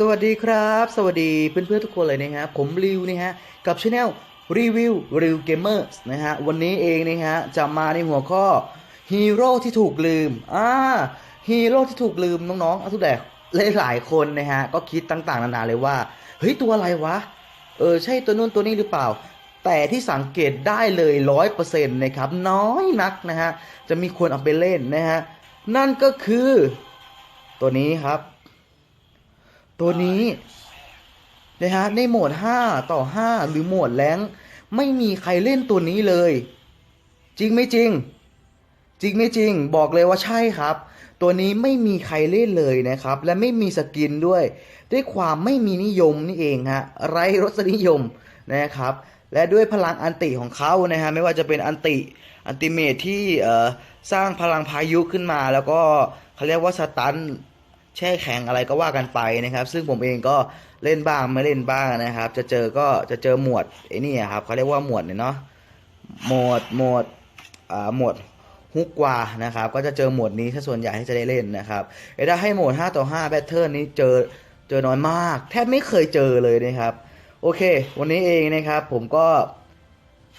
สวัสดีครับ สวัสดีเพื่อนๆทุกคนเลยนะฮะผมริวนะฮะกับช anel รีวิวริวเกมเมอร์นะฮะวันนี้เองนะฮะจะมาในหัวข้อฮีโร่ที่ถูกลืมอ่าฮีโร่ที่ถูกลืมน้องๆเอาทุกแดกหลายๆคนนะฮะก็คิดต่างๆนานาเลยว่าเฮ้ยตัวอะไรวะเออใช่ตัวนู้นตัวนี้หรือเปล่า แต่ที่สังเกตได้เลยร้อยเปอร์เซ็นต์นะครับน้อยนักนะฮะจะมีคนเอาไปเล่นนะฮะนั่นก็คือตัวนี้ครับ ตัวนี้นะฮะในโหมด 5 ต่อ 5 หรือโหมดแรงไม่มีใครเล่นตัวนี้เลย จริงไม่จริง จริงไม่จริง บอกเลยว่าใช่ครับ ตัวนี้ไม่มีใครเล่นเลยนะครับ และไม่มีสกินด้วย ด้วยความไม่มีนิยมนี่เองฮะไร้รสนิยมนะครับ และด้วยพลังอันติของเขานะฮะไม่ว่าจะเป็นอันติอันติเมทที่สร้างพลังพายุขึ้นมา แล้วก็เขาเรียกว่าสตัน แช่แข็งอะไรก็ว่ากันไปนะครับ ซึ่งผมเองก็เล่นบ้างไม่เล่นบ้างนะครับ จะเจอก็จะเจอหมวดไอ้นี่ครับเขาเรียกว่าหมวดเนี่ยเนาะหมวดหมวดอ่าหมวดฮุกกว่านะครับก็จะเจอหมวดนี้ถ้าส่วนใหญ่ที่จะได้เล่นนะครับแต่ถ้าให้โหมด 5 ต่อ5แบทเทิลนี้เจอเจอน้อยมาก แทบไม่เคยเจอเลยนะครับ โอเค วันนี้เองนะครับ ผมก็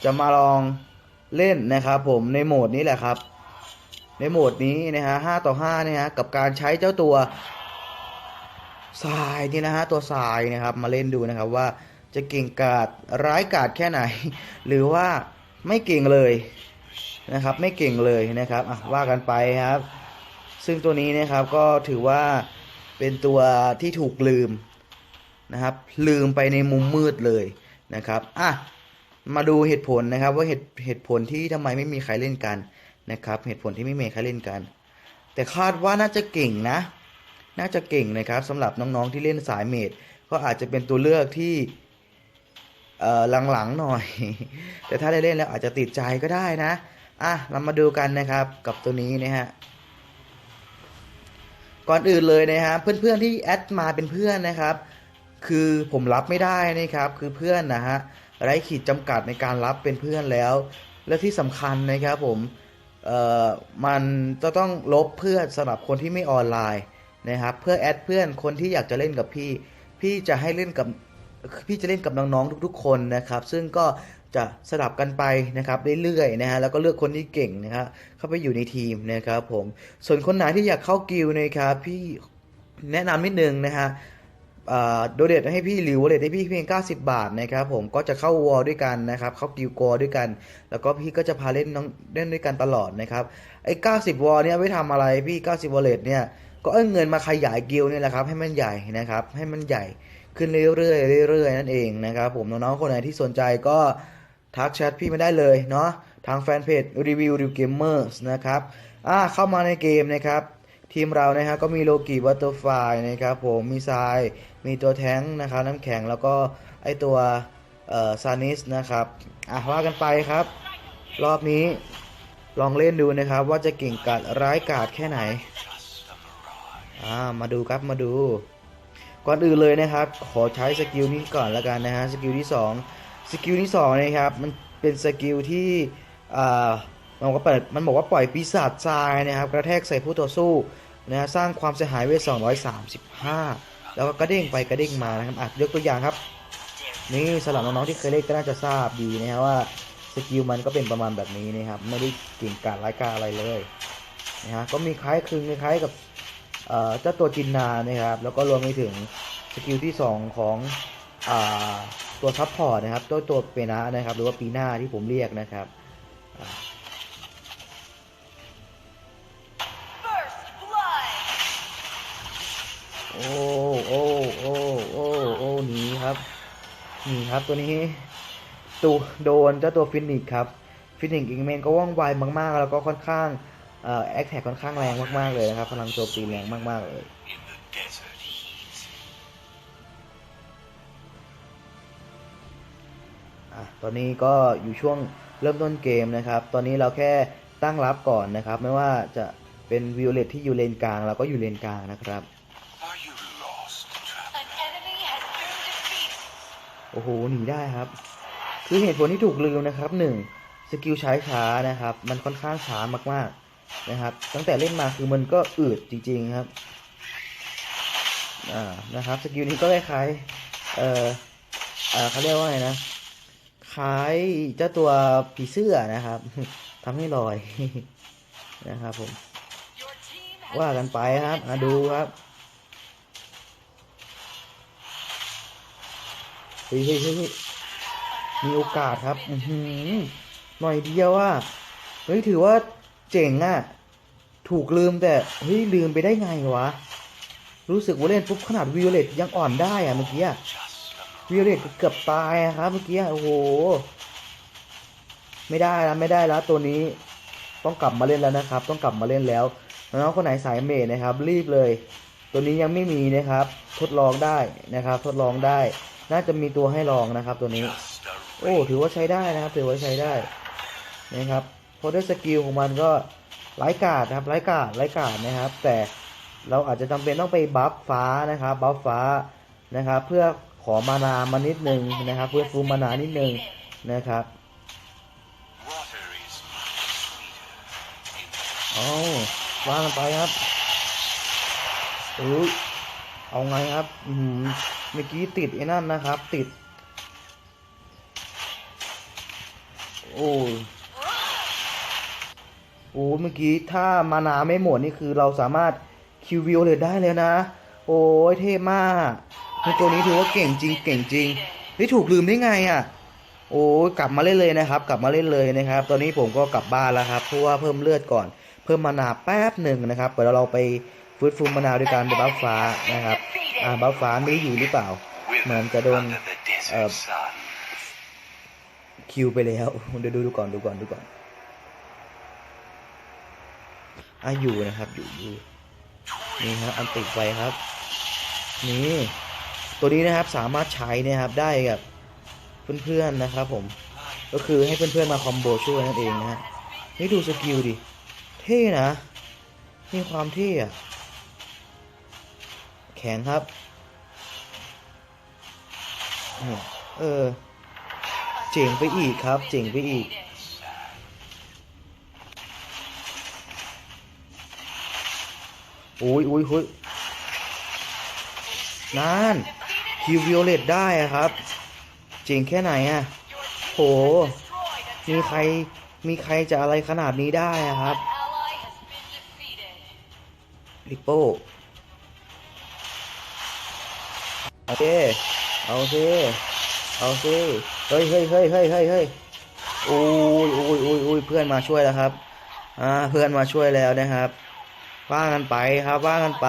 จะมาลองเล่นนะครับ ผมในโหมดนี้แหละครับ ในโหมดนี้นะฮะ5ต่อ5เนี่ยฮะกับการใช้เจ้าตัวทรายนี่นะฮะตัวทรายนะครับมาเล่นดูนะครับว่าจะเก่งกาจร้ายกาจแค่ไหน หรือว่าไม่เก่งเลยนะครับไม่เก่งเลยนะครับอะว่ากันไปครับ ซึ่งตัวนี้นะครับก็ถือว่าเป็นตัวที่ถูกลืมนะครับลืมไปในมุมมืดเลยนะครับอะมาดูเหตุผลนะครับว่าเหตุเหตุผลที่ทำไมไม่มีใครเล่นกัน นะครับ เหตุผลที่ไม่เมย์เขาเล่นกัน แต่คาดว่าน่าจะเก่งนะ น่าจะเก่งนะครับสำหรับน้องๆที่เล่นสายเมดก็อาจจะเป็นตัวเลือกที่เออหลังๆหน่อย แต่ถ้าได้เล่นแล้วอาจจะติดใจก็ได้นะ อะ เรามาดูกันนะครับกับตัวนี้นะฮะ ก่อนอื่นเลยนะฮะเพื่อนๆที่แอดมาเป็นเพื่อนนะครับ คือผมรับไม่ได้นะครับ คือเพื่อนนะฮะไร้ขีดจำกัดในการรับเป็นเพื่อนแล้ว และที่สำคัญนะครับผม เอ่อมันจะต้องลบเพื่อนสำหรับคนที่ไม่ออนไลน์นะครับ เพื่อแอดเพื่อนคนที่อยากจะเล่นกับพี่ พี่จะให้เล่นกับพี่จะเล่นกับน้องๆทุก ๆ คนนะครับ ซึ่งก็จะสลับกันไปนะครับเรื่อยๆนะฮะแล้วก็เลือกคนที่เก่งนะครับเข้าไปอยู่ในทีมนะครับผมส่วนคนไหนที่อยากเข้ากิลนะครับพี่แนะนำนิดนึงนะฮะ โดเดทให้พี่หลิวเลทให้พี่เพียง 90 บาทนะครับผมก็จะเข้าวอลด้วยกันนะครับ เข้ากิลกอด้วยกัน แล้วก็พี่ก็จะพาเล่นน้องเล่นด้วยกันตลอดนะครับไอ้ 90 วอลเนี่ยไว้ทำอะไรพี่ 90 วอลเลทเนี่ยก็เอาเงินมาขยายกิลเนี่ยแหละครับให้มันใหญ่นะครับให้มันใหญ่ขึ้นเรื่อยๆเรื่อยๆนั่นเองนะครับผมน้องๆคนไหนที่สนใจก็ทักแชทพี่มาได้เลยเนาะทางแฟนเพจรีวิวรีวิวเกมเมอร์สนะครับอ่าเข้ามาในเกมนะครับ ทีมเรานะครับก็มีโลกิวัตเตอร์ไฟนะครับผมมีทรายมีตัวแท้งนะครับน้ำแข็งแล้วก็ไอตัวซานิสนะครับอะว่ากันไปครับ รอบนี้ลองเล่นดูนะครับ ว่าจะเก่งกาจร้ายกาจแค่ไหนอ่ามาดูครับมาดู ก่อนอื่นเลยนะครับ ขอใช้สกิลนี้ก่อนแล้วกันนะฮะสกิลที่2สกิลที่2นะครับมันเป็นสกิลที่อ่า มันกว่าเปิดมันบอกว่าปล่อยปีศาจทรายนะครับกระแทกใส่ผู้ต่อสู้นะฮะสร้างความเสียหายไว้235 แล้วก็กระเด้งไปกระเด้งมานะครับอะยกตัวอย่างครับ นี่สำหรับน้องๆที่เคยเล่นก็น่าจะทราบดีนะฮะว่าสกิลมันก็เป็นประมาณแบบนี้นะครับไม่ได้เก่งกาจร้กาอะไรเลยนะฮะก็มีคล้ายคลึงคล้ายกับเอ่อเจ้าตัวจินนานะครับแล้วก็รวมไปถึงสกิลที่ 2 ของอ่าตัวซัพพอร์ตนะครับตัวตัวเปนะนะครับหรือว่าปีหน้าที่ผมเรียกนะครับ ครับ ตัวนี้ตูโดนเจ้าตัวฟินิกครับฟินิกอิงเมนก็ว่องไวมากๆ แล้วก็ค่อนข้างแอคแท็กค่อนข้างแรงมากๆเลยนะครับ พลังโจมตีแรงมากๆเลยตอนนี้ก็อยู่ช่วงเริ่มต้นเกมนะครับ ตอนนี้เราแค่ตั้งรับก่อนนะครับ ไม่ว่าจะเป็นวิวเลตที่อยู่เลนกลางเราก็อยู่เลนกลางนะครับ โอ้โหหนีได้ครับ คือเหตุผลที่ถูกลืมนะครับหนึ่งสกิลใช้ช้านะครับ มันค่อนข้างช้ามากๆนะครับ ตั้งแต่เล่นมาคือมันก็อืดจริง ๆครับอ่านะครับสกิลนี้ก็คล้ายเอ่อเอ่อเขาเรียกว่าไงนะคล้ายเจ้าตัวผีเสื้อนะครับทำให้ลอยนะครับผมว่ากันไปครับมาดูครับ เฮ้ยเฮ้ยเฮ้ยมีโอกาสครับ อือหือหน่อยเดียวว่าเฮ้ยถือว่าเจ๋งอะถูกลืมแต่เฮ้ยลืมไปได้ไงวะ รู้สึกว่าเล่นปุ๊บขนาดวิโอเลตยังอ่อนได้อะเมื่อกี้อะ Just a วิโอเลตเกือบตายครับเมื่อกี้โอ้โห ไม่ได้แล้วไม่ได้แล้วตัวนี้ต้องกลับมาเล่นแล้วนะครับ ต้องกลับมาเล่นแล้วน้องคนไหนสายเมดนะครับ รีบเลย ตัวนี้ยังไม่มีนะครับ ทดลองได้นะครับ ทดลองได้ น่าจะมีตัวให้ลองนะครับตัวนี้ โอ้ถือว่าใช้ได้นะครับ ถือว่าใช้ได้นะครับเพราะด้วยสกิลของมันก็ไร้กาดนะครับไร้กาดไร้กาดนะครับ แต่เราอาจจะจำเป็นต้องไปบัฟฟ้านะครับบัฟฟ้านะครับ เพื่อขอมานามานิดนึงนะครับ เพื่อฟูมานานิดนึงนะครับ water is much sweeter in เอาว่ากันไปครับอุ้ เอาไงครับอืมเมื่อกี้ติดไอ้นั่นนะครับ ติด โอ้โอ้เมื่อกี้ถ้ามานาไม่หมดนี่คือเราสามารถคิววิวเลยได้เลยนะ โอ้ยเท่มากคือตัวนี้ถือว่าเก่งจริง เก่งจริงเฮ้ยถูกลืมได้ไงอะ โอ้ยกลับมาเล่นเลยนะครับ กลับมาเล่นเลยนะครับ ตอนนี้ผมก็กลับบ้านแล้วครับเพราะว่าเพิ่มเลือดก่อน เพิ่มมานาแป๊บหนึ่งนะครับเดี๋ยวเราไป ฟื้นฟูมานาวด้วยการบัฟฟ้านะครับอ่าบัฟฟ้าไม่อยู่หรือเปล่า เหมือนจะโดน under the desert uh, sun. คิวไปแล้วเดี๋ยวดูดูก่อนดูก่อนดูก่อนอะอยู่นะครับอยู่อยู่นี่ครับอันติดไปครับ นี่ตัวนี้นะครับสามารถใช้นะครับได้กับเพื่อนๆนะครับผมก็คือให้เพื่อนๆมาคอมโบช่วยนั่นเองนะฮะนี่ดูสกิลดิ เท่นะ มีความเท่อะ แข็งครับ เออ เจ๋งไปอีกครับ เจ๋งไปอีกอุ้ยอุ้ยอุ้ยนั่นคิววิโอเลตได้ครับ เจ๋งแค่ไหนอะโห มีใคร มีใครจะอะไรขนาดนี้ได้ครับ ลิปโป้ เอเซเอาเซเอาเซเฮ้ยเฮ้ยเฮ้ยเฮ้ยเฮ้ยเฮ้ยโอ้ยโอ้ยโอ้ยโอ้ยเพื่อนมาช่วยแล้วครับ อ่า เพื่อนมาช่วยแล้วนะครับว่ากันไปครับว่ากันไป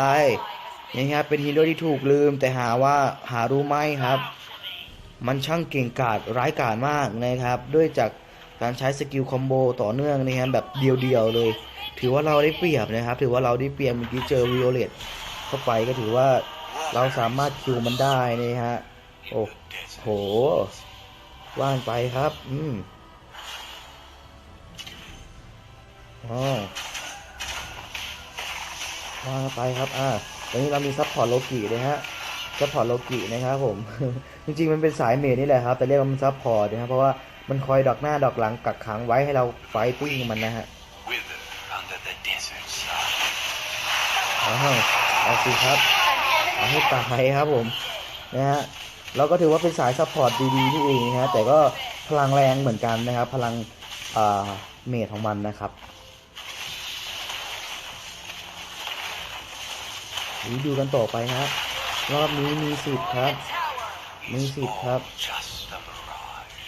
นี่ครับเป็นฮีโร่ที่ถูกลืมแต่หาว่าหารู้ไหมครับ มันช่างเก่งกาจร้ายกาจมากนะครับ ด้วยจากการใช้สกิลคอมโบต่อเนื่องนะครับแบบเดียวๆเลย ถือว่าเราได้เปรียบนะครับ ถือว่าเราได้เปรียบเมื่อกี้เจอวิโอเลตเข้าไปก็ถือว่า เราสามารถคิวมันได้นะฮะ โอ้โห ว่านไปครับ อืมอ๋อว่านไปครับ อ่าตอนนี้เรามีซัพพอร์ตโลกินะฮะซัพพอร์ตโลกินะครับผม จริงๆมันเป็นสายเมดนี่แหละครับ แต่เรียกว่ามันซัพพอร์ตนะครับ เพราะว่ามันคอยดอกหน้าดอกหลังกักขังไว้ให้เราไฟติ้งมันนะฮะ Wither under the desert sun. เอาให้เอาสิครับ เอาให้ตายครับผมนะฮะเราก็ถือว่าเป็นสายซัพพอร์ตดีๆนี่เองนะฮะแต่ก็พลังแรงเหมือนกันนะครับ พลังเมดของมันนะครับนี่ดูกันต่อไปครับ รอบนี้มีสิทธิ์ครับ มีสิทธิ์ครับ Just a mirage.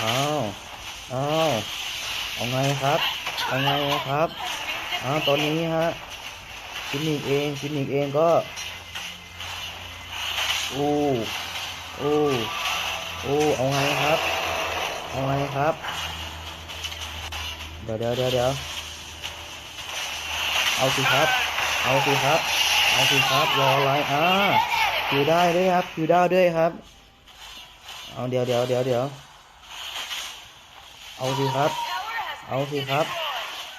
อ้าวอ้าวเอาไงครับ เอาไงครับอ้าวตอนนี้ฮะ ฟินิกเองฟินิกเองก็โอ้โอ้โอ้เอาไงครับ เอาไงครับ เดี๋ยวเดี๋ยวเดี๋ยวเดี๋ยวเอาสิครับ เอาสิครับ เอาสิครับรออะไรอ่าคิวได้ด้วยครับคิวได้ด้วยครับ เอาเดี๋ยวเดี๋ยวเดี๋ยวเดี๋ยวเอาสิครับ เอาสิครับ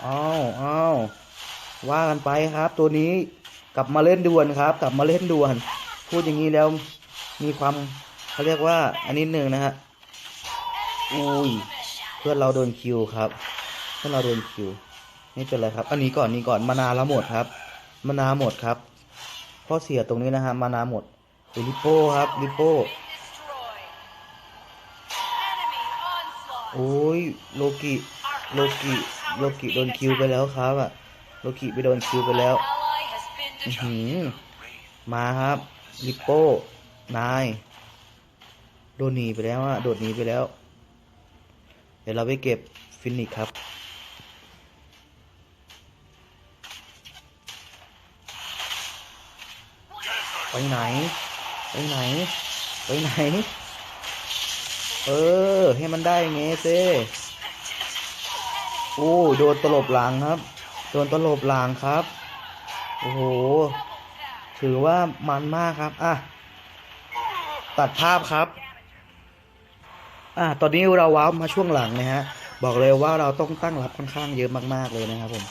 เอาเอา ว่ากันไปครับ ตัวนี้กลับมาเล่นด่วนครับ กลับมาเล่นด่วน พูดอย่างนี้แล้วมีความเขาเรียกว่าอันนี้หนึ่งนะฮะอุ้ยเพื่อนเราโดนคิวครับ เพื่อนเราโดนคิวไม่เป็นไรครับ อันนี้ก่อนนี้ก่อนมานาละหมดครับมานาหมดครับข้อเสียตรงนี้นะฮะมานาหมดเป็นลิโป้ครับลิโป้ Been destroyed. Enemy onslaught. โอ้ยโลกิโลกิโลกิโดนคิวไปแล้วครับอะโลกิไปโดนคิวไปแล้วหือมาครับลิปโป้นายโดนหนีไปแล้วอะโดดหนีไปแล้ว เดี๋ยวเราไปเก็บฟินิกครับไปไหน ไปไหน ไปไหน เออ ให้มันได้เงี้เซ่โอ้โดนตลบหลังครับ ดนตลบหลังครับ โอ้โห ถือว่ามันมากครับ อะ ตัดภาพครับ อะ ตอนนี้เราว้าวมาช่วงหลังนะฮะ บอกเลยว่าเราต้องตั้งรับค่อนข้างเยอะมากๆเลยนะครับผม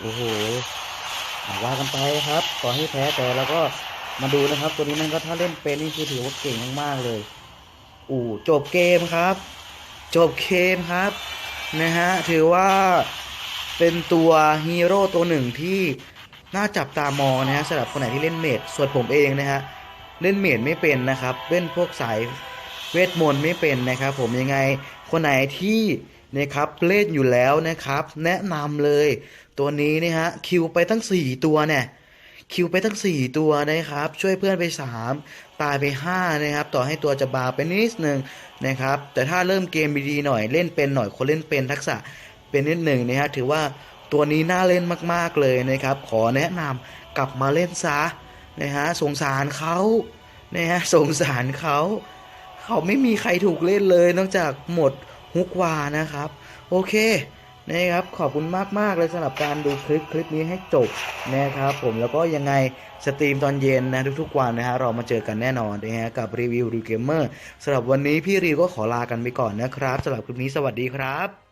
โอ้โหว่ากันไปครับขอให้แพ้แต่เราก็มาดูนะครับ ตัวนี้มันก็ถ้าเล่นเป็นนี่คือถือว่าเก่งมากๆเลยอู่จบเกมครับ จบเกมครับ นะฮะ ถือว่า เป็นตัวฮีโร่ตัวหนึ่งที่น่าจับตามองนะฮะสำหรับคนไหนที่เล่นเมดส่วนผมเองนะฮะเล่นเมดไม่เป็นนะครับเล่นพวกสายเวทมนต์ไม่เป็นนะครับผมยังไงคนไหนที่นะครับเล่นอยู่แล้วนะครับ แนะนำเลย ตัวนี้นะฮะคิวไปตั้ง 4 ตัวเนี่ยคิวไปตั้ง 4 ตัวนะครับ ช่วยเพื่อนไป 3 ตายไป 5 นะครับ ต่อให้ตัวจะบาไปนิดนึงนะครับ แต่ถ้าเริ่มเกมดีๆหน่อยเล่นเป็นหน่อยคนเล่นเป็นทักษะ เป็นนิดหนึ่งนะฮะถือว่าตัวนี้น่าเล่นมากๆเลยนะครับ ขอแนะนำกลับมาเล่นซะนะฮะสงสารเขานะฮะสงสารเขาเขาไม่มีใครถูกเล่นเลยนอกจากหมดฮุกวานะครับ โอเคนะครับขอบคุณมาก ๆ เลยสำหรับการดูคลิปคลิปนี้ให้จบนะครับผมแล้วก็ยังไงสตรีมตอนเย็นนะทุกๆวันนะฮะเรามาเจอกันแน่นอนนะฮะกับรีวิวรีเกมเมอร์สำหรับวันนี้พี่รีวก็ขอลากันไปก่อนนะครับสำหรับคลิปนี้สวัสดีครับ